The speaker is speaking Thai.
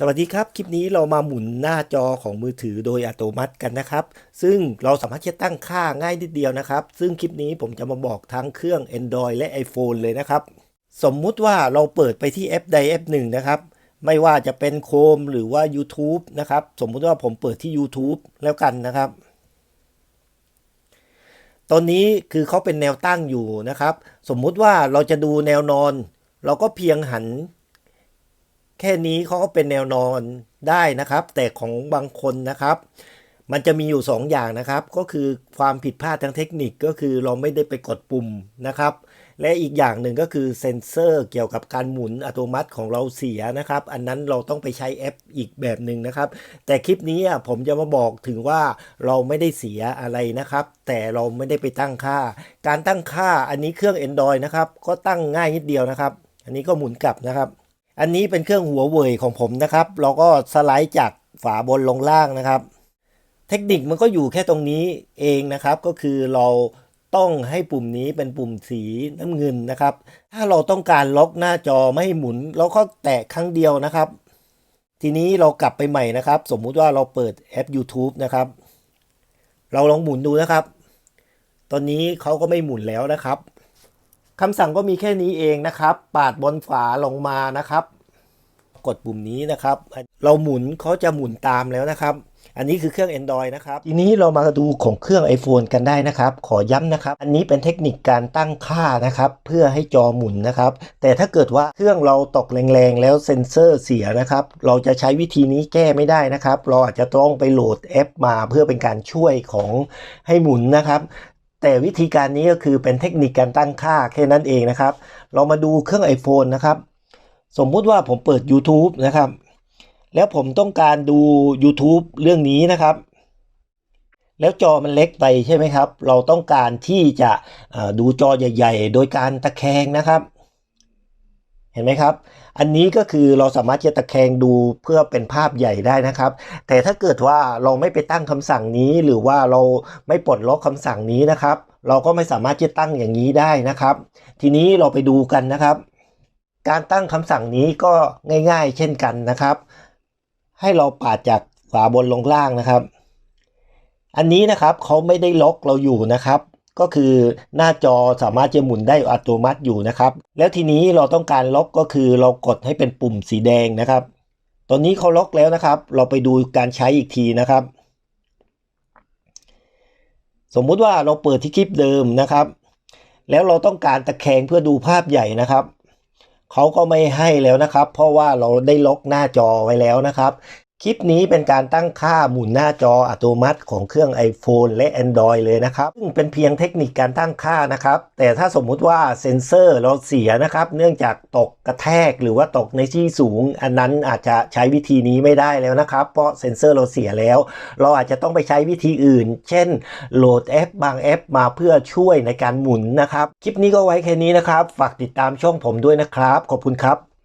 สวัสดีครับ คลิปนี้เรามาหมุนหน้าจอของมือถือโดยอัตโนมัติกันนะครับ ซึ่งเราสามารถที่จะตั้งค่าง่ายนิดเดียวนะครับ ซึ่งคลิปนี้ผมจะมาบอกทั้งเครื่อง Android และ iPhone เลยนะครับ สมมุติว่าเราเปิดไปที่แอปใดแอปหนึ่งนะครับ ไม่ว่าจะเป็น Chrome หรือว่า YouTube นะครับ สมมุติว่าผมเปิดที่ YouTube แล้วกันนะครับ ตอนนี้คือเขาเป็นแนวตั้งอยู่นะครับ สมมุติว่าเราจะดูแนวนอน เราก็เพียงหัน แค่นี้เขาก็เป็นแนวนอนได้นะครับ แต่ของบางคนนะครับ มันจะมีอยู่ 2 อย่างนะครับ ก็คือความผิดพลาดทางเทคนิคก็คือเราไม่ได้ไปกดปุ่มนะครับ และอีกอย่างหนึ่งก็คือเซ็นเซอร์เกี่ยวกับการหมุนอัตโนมัติของเราเสียนะครับ อันนั้นเราต้องไปใช้แอปอีกแบบหนึ่งนะครับ แต่คลิปนี้ผมจะมาบอกถึงว่าเราไม่ได้เสียอะไรนะครับ แต่เราไม่ได้ไปตั้งค่า การตั้งค่าอันนี้เครื่อง Android นะครับ ก็ตั้งง่ายนิดเดียวนะครับ อันนี้ก็หมุนกลับนะครับ อันนี้เป็นเครื่องหัวเว่ยของผมนะครับ เราก็สไลด์จากฝาบนลงล่างนะครับ เทคนิคมันก็อยู่แค่ตรงนี้เองนะครับ ก็คือเราต้องให้ปุ่มนี้เป็นปุ่มสีน้ำเงินนะครับ ถ้าเราต้องการล็อกหน้าจอไม่ให้หมุน เราก็แตะครั้งเดียวนะครับ ทีนี้เรากลับไปใหม่นะครับ สมมุติว่าเราเปิดแอป YouTube นะครับ เราลองหมุนดูนะครับ ตอนนี้เขาก็ไม่หมุนแล้วนะครับ คำสั่งก็มีแค่นี้เองนะครับ ปาดบนฝาลงมานะครับ กดปุ่มนี้นะครับ เราหมุนเขาจะหมุนตามแล้วนะครับ อันนี้คือเครื่อง Android นะครับ ทีนี้เรามาดูของเครื่อง iPhone กันได้นะครับ ขอย้ำนะครับ อันนี้เป็นเทคนิคการตั้งค่านะครับ เพื่อให้จอหมุนนะครับ แต่ถ้าเกิดว่าเครื่องเราตกแรงๆ แล้วเซ็นเซอร์เสียนะครับ เราจะใช้วิธีนี้แก้ไม่ได้นะครับ เราอาจจะต้องไปโหลดแอป มาเพื่อเป็นการช่วยของให้หมุนนะครับ แต่วิธีการนี้ก็คือเป็นเทคนิคการตั้งค่าแค่นั้นเองนะครับ เรามาดูเครื่อง iPhone นะครับ สมมุติว่าผมเปิด YouTube นะครับ แล้วผมต้องการดู YouTube เรื่องนี้นะครับ แล้วจอมันเล็กไปใช่ไหมครับ เราต้องการที่จะดูจอใหญ่ ๆ โดยการตะแคงนะครับ เห็นไหมครับ อันนี้ก็คือเราสามารถจะตะแคงดูเพื่อเป็นภาพใหญ่ได้นะครับ แต่ถ้าเกิดว่าเราไม่ไปตั้งคำสั่งนี้ หรือว่าเราไม่ปลดล็อกคำสั่งนี้นะครับ เราก็ไม่สามารถจะตั้งอย่างนี้ได้นะครับ ทีนี้เราไปดูกันนะครับ การตั้งคำสั่งนี้ก็ง่าย ๆ เช่นกันนะครับ ให้เราปาดจากฝาบนลงล่างนะครับ อันนี้นะครับเขาไม่ได้ล็อกเราอยู่นะครับ ก็คือหน้าจอสามารถจะหมุนได้อัตโนมัติอยู่นะครับ แล้วทีนี้เราต้องการล็อกก็คือเรากดให้เป็นปุ่มสีแดงนะครับ ตอนนี้เขาล็อกแล้วนะครับ เราไปดูการใช้อีกทีนะครับ สมมุติว่าเราเปิดที่คลิปเดิมนะครับ แล้วเราต้องการตะแคงเพื่อดูภาพใหญ่นะครับเขาก็ไม่ให้แล้วนะครับ เพราะว่าเราได้ล็อกหน้าจอไว้แล้วนะครับ คลิปนี้เป็นการตั้งค่าหมุนหน้าจออัตโนมัติของเครื่อง iPhone และ Android เลยนะครับ ซึ่งเป็นเพียงเทคนิคการตั้งค่านะครับ แต่ถ้าสมมุติว่าเซ็นเซอร์เราเสียนะครับ เนื่องจากตกกระแทกหรือว่าตกในที่สูง อันนั้นอาจจะใช้วิธีนี้ไม่ได้แล้วนะครับ เพราะเซ็นเซอร์เราเสียแล้ว เราอาจจะต้องไปใช้วิธีอื่น เช่น โหลดแอป บางแอปมาเพื่อช่วยในการหมุนนะครับ คลิปนี้ก็ไว้แค่นี้นะครับ ฝากติดตามช่องผมด้วยนะครับ ขอบคุณครับ